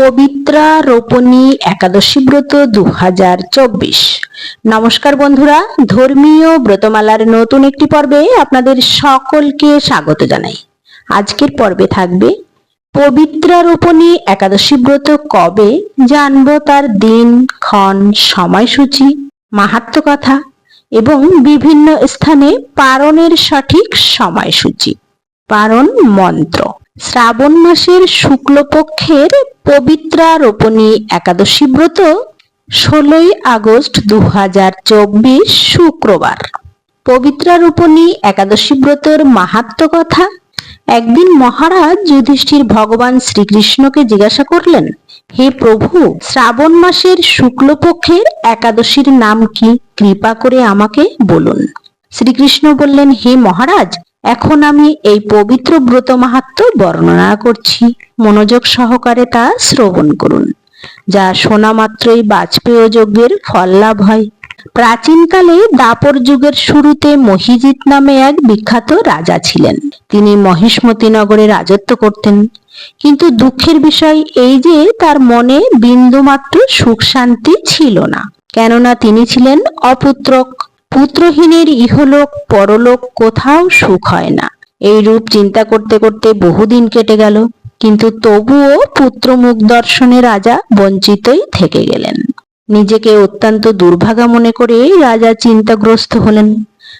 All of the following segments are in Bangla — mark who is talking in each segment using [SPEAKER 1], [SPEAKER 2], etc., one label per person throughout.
[SPEAKER 1] পবিত্রা রোপণী একাদশী ব্রত দু হাজার চব্বিশ। নমস্কার বন্ধুরা, ধর্মীয় ব্রতমালার নতুন একটি পর্বে আপনাদের সকলকে স্বাগত জানাই। আজকের পর্বে থাকবে, পবিত্রা রোপণী একাদশী ব্রত কবে জানব তার দিন, ক্ষণ, সময়সূচি, মাহাত্ম কথা এবং বিভিন্ন স্থানে পারণের সঠিক সময়সূচি। পারণ মন্ত্র। শ্রাবণ মাসের শুক্লপক্ষের পবিত্রা রোপণী একাদশী ব্রত ষোলোই আগস্ট দুহাজার চব্বিশ শুক্রবার। পবিত্রা রোপণী একাদশী ব্রতর মাহাত্ম কথা, একদিন মহারাজ যুধিষ্ঠির ভগবান শ্রীকৃষ্ণকে জিজ্ঞাসা করলেন, হে প্রভু, শ্রাবণ মাসের শুক্লপক্ষের একাদশীর নাম কি? কৃপা করে আমাকে বলুন। শ্রীকৃষ্ণ বললেন, হে মহারাজ এখন আমি এই পবিত্র ব্রত মাহাত্ম বর্ণনা করছি। মনোযোগ সহকারে তা শ্রবণ করুন, যা শোনা মাত্রই বাজপেয় যজ্ঞের ফল লাভ হয়। প্রাচীনকালে দাপর যুগের শুরুতে মহিজিৎ নামে এক বিখ্যাত রাজা ছিলেন। তিনি মহিষ্মতি নগরে রাজত্ব করতেন। কিন্তু দুঃখের বিষয় এই যে তার মনে বিন্দুমাত্র সুখ শান্তি ছিল না, কেননা তিনি ছিলেন অপুত্রক। পুত্রহীনের ইহলোক, পরলোক কোথাও সুখ হয় না। এই রূপ চিন্তা করতে করতে বহুদিন কেটে গেল, কিন্তু তবুও পুত্র মুখ দর্শনে রাজা বঞ্চিতই থেকে গেলেন। নিজেকে অত্যন্ত দুর্ভাগা মনে করে রাজা চিন্তাগ্রস্ত হলেন।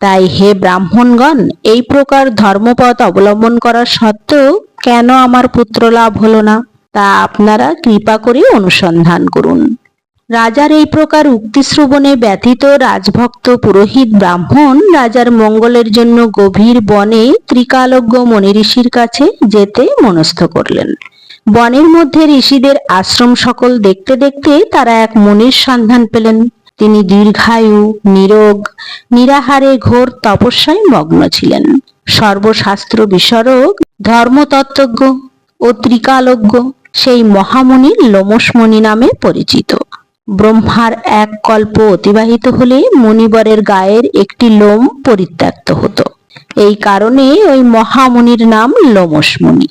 [SPEAKER 1] তাই হে ব্রাহ্মণগণ, এই প্রকার ধর্মপথ অবলম্বন করা সত্ত্বেও কেন আমার পুত্র লাভ হলো না? তা আপনারা কৃপা করে অনুসন্ধান করুন। রাজার এই প্রকার উক্তি শ্রবণে ব্যথিত রাজভক্ত পুরোহিত ব্রাহ্মণ রাজার মঙ্গলের জন্য গভীর বনে ত্রিকালজ্ঞ মনি ঋষির কাছে যেতে মনস্থ করলেন। বনের মধ্যে ঋষিদের আশ্রম সকল দেখতে দেখতে তারা এক মনির সন্ধান পেলেন। তিনি দীর্ঘায়ু, নিরোগ, নিরাহারে ঘোর তপস্যায় মগ্ন ছিলেন। সর্বশাস্ত্র বিশরক ধর্মতত্ত্বজ্ঞ ও ত্রিকালজ্ঞ, সেই মহামণি লোমসমণি নামে পরিচিত। ব্রহ্মার এক কল্প অতিবাহিত হলে মণিবরের গায়ের একটি লোম পরিত্যক্ত হতো। এই কারণে ওই মহামুনির নাম লোমসমণি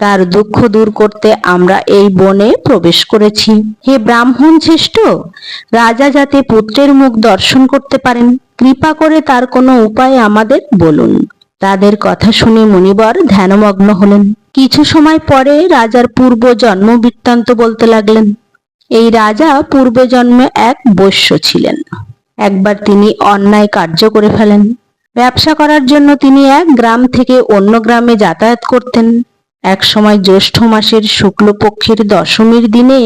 [SPEAKER 1] তার দুঃখ দূর করতে আমরা এই বনে প্রবেশ করেছি। হে ব্রাহ্মণ শ্রেষ্ঠ, রাজা যাতে পুত্রের মুখ দর্শন করতে পারেন, কৃপা করে তার কোনো উপায় আমাদের বলুন। তাদের কথা শুনে মুনিবর ধ্যানমগ্ন হলেন। কিছু সময় পরে রাজার পূর্ব জন্ম বৃত্তান্ত বলতে লাগলেন। এই রাজা পূর্বে জন্মে এক বৈশ্য ছিলেন। একবার তিনি অন্যায় কার্য করে ফেলেন। ব্যবসা করার জন্য তিনি এক গ্রাম থেকে অন্য গ্রামে যাতায়াত করতেন। এক সময় জ্যৈষ্ঠ মাসের শুক্লপক্ষের দশমীর দিনে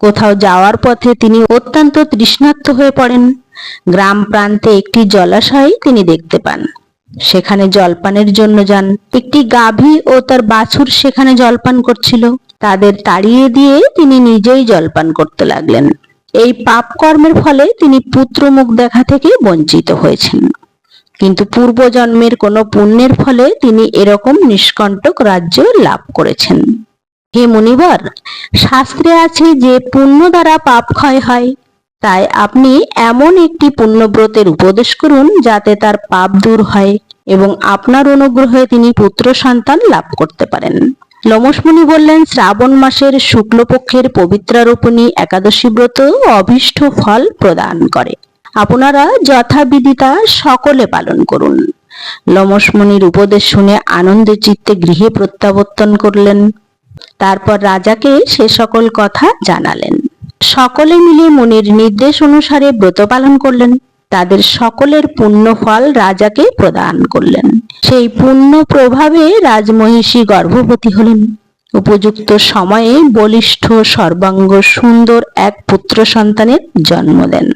[SPEAKER 1] কোথাও যাওয়ার পথে তিনি অত্যন্ত তৃষ্ণার্ত হয়ে পড়েন। গ্রাম প্রান্তে একটি জলাশয় তিনি দেখতে পান। সেখানে জলপানের জন্য যান। একটি গাভী ও তার বাছুর সেখানে জলপান করছিল। তাদের তাড়িয়ে দিয়ে তিনি নিজেই জলপান করতে লাগলেন। এই পাপ কর্মের ফলে তিনি পুত্র মুখ দেখা থেকে বঞ্চিত হয়েছেন। কিন্তু পূর্বজন্মের কোনো পুণ্যের ফলে তিনি এরকম নিষ্কণ্টক রাজ্য লাভ করেছেন। হে মুনিবর, শাস্ত্রে আছে যে পুণ্য দ্বারা পাপ ক্ষয় হয়। তাই আপনি এমন একটি পুণ্যব্রতের উপদেশ করুন যাতে তার পাপ দূর হয় এবং আপনার অনুগ্রহে তিনি পুত্র সন্তান লাভ করতে পারেন। লোমসমুনি বললেন, শ্রাবণ মাসের শুক্লপক্ষের পবিত্রারোপণী একাদশী ব্রত অভীষ্ট ফল প্রদান করে। আপনারা যথাবিধি তা সকলে পালন করুন। লোমসমুনির উপদেশ শুনে আনন্দে চিত্তে গৃহে প্রত্যাবর্তন করলেন। তারপর রাজাকে সে সকল কথা জানালেন। সকলে মিলে মুনির নির্দেশ অনুসারে ব্রত পালন করলেন। তাদের সকলের পুণ্য ফল রাজাকে প্রদান করলেন। সেই পুণ্য প্রভাবে রাজমহিষী গর্ভবতী হলেন। উপযুক্ত সময়ে বলিষ্ঠ, সর্বাঙ্গ, সুন্দর এক পুত্র সন্তানের জন্ম দেন।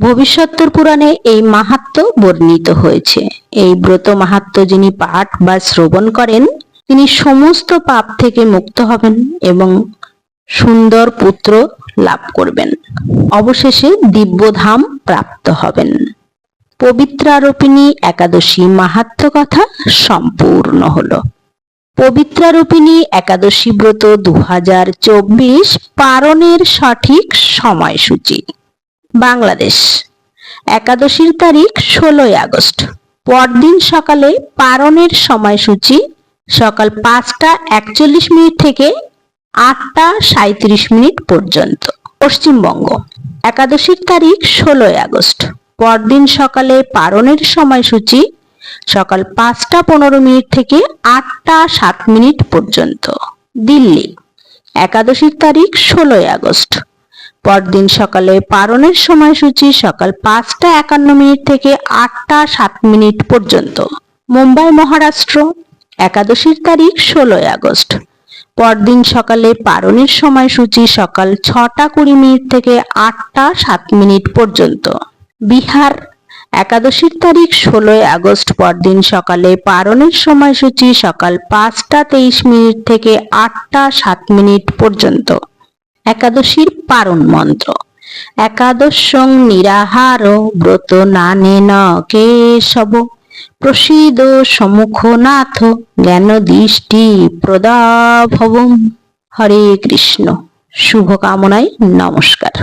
[SPEAKER 1] ভবিষ্যত্তর পুরাণে এই মাহাত্ম বর্ণিত হয়েছে। এই ব্রত মাহাত্ম যিনি পাঠ বা শ্রবণ করেন, তিনি সমস্ত পাপ থেকে মুক্ত হবেন এবং সুন্দর পুত্র লাভ করবেন। অবশেষে দিব্যধাম প্রাপ্ত হবেন। পবিত্রারোপিণী একাদশী মাহাত্ম কথা সম্পূর্ণ হলো। পবিত্রারোপিণী একাদশী ব্রত দুহাজার চব্বিশ পারণের সঠিক সময়সূচি। বাংলাদেশ। একাদশীর তারিখ ষোলোই আগস্ট। পরদিন সকালে পারণের সময়সূচি সকাল পাঁচটা একচল্লিশ মিনিট থেকে আটটা সাঁত্রিশ মিনিট পর্যন্ত। পশ্চিমবঙ্গ। একাদশীর তারিখ ষোলোই আগস্ট। পরদিন সকালে পারণের সময়সূচি সকাল পাঁচটা পনেরো মিনিট থেকে আটটা সাত মিনিট পর্যন্ত। দিল্লি। একাদশীর তারিখ ষোলোই আগস্ট। পরদিন সকালে পারণের সময়সূচি সকাল পাঁচটা একান্ন মিনিট থেকে আটটা সাত মিনিট পর্যন্ত। মুম্বাই মহারাষ্ট্র, একাদশীর তারিখ ষোলোই আগস্ট। পরদিন সকালে পারণের সময়সূচি সকাল ছটা কুড়ি মিনিট থেকে আটটা সাত মিনিট পর্যন্ত। বিহার, একাদশীর তারিখ ষোলোই আগস্ট। পরদিন সকালে পারণের সময়সূচি সকাল পাঁচটা তেইশ মিনিট থেকে আটটা সাত মিনিট পর্যন্ত। একাদশীর পারণ মন্ত্র। একাদশং নিরাহার ব্রত নানে ন কেশব। প্রসিদ সমুখনাথ জ্ঞান দৃষ্টি প্রদাভবম। হরে কৃষ্ণ। শুভকামনায় নমস্কার।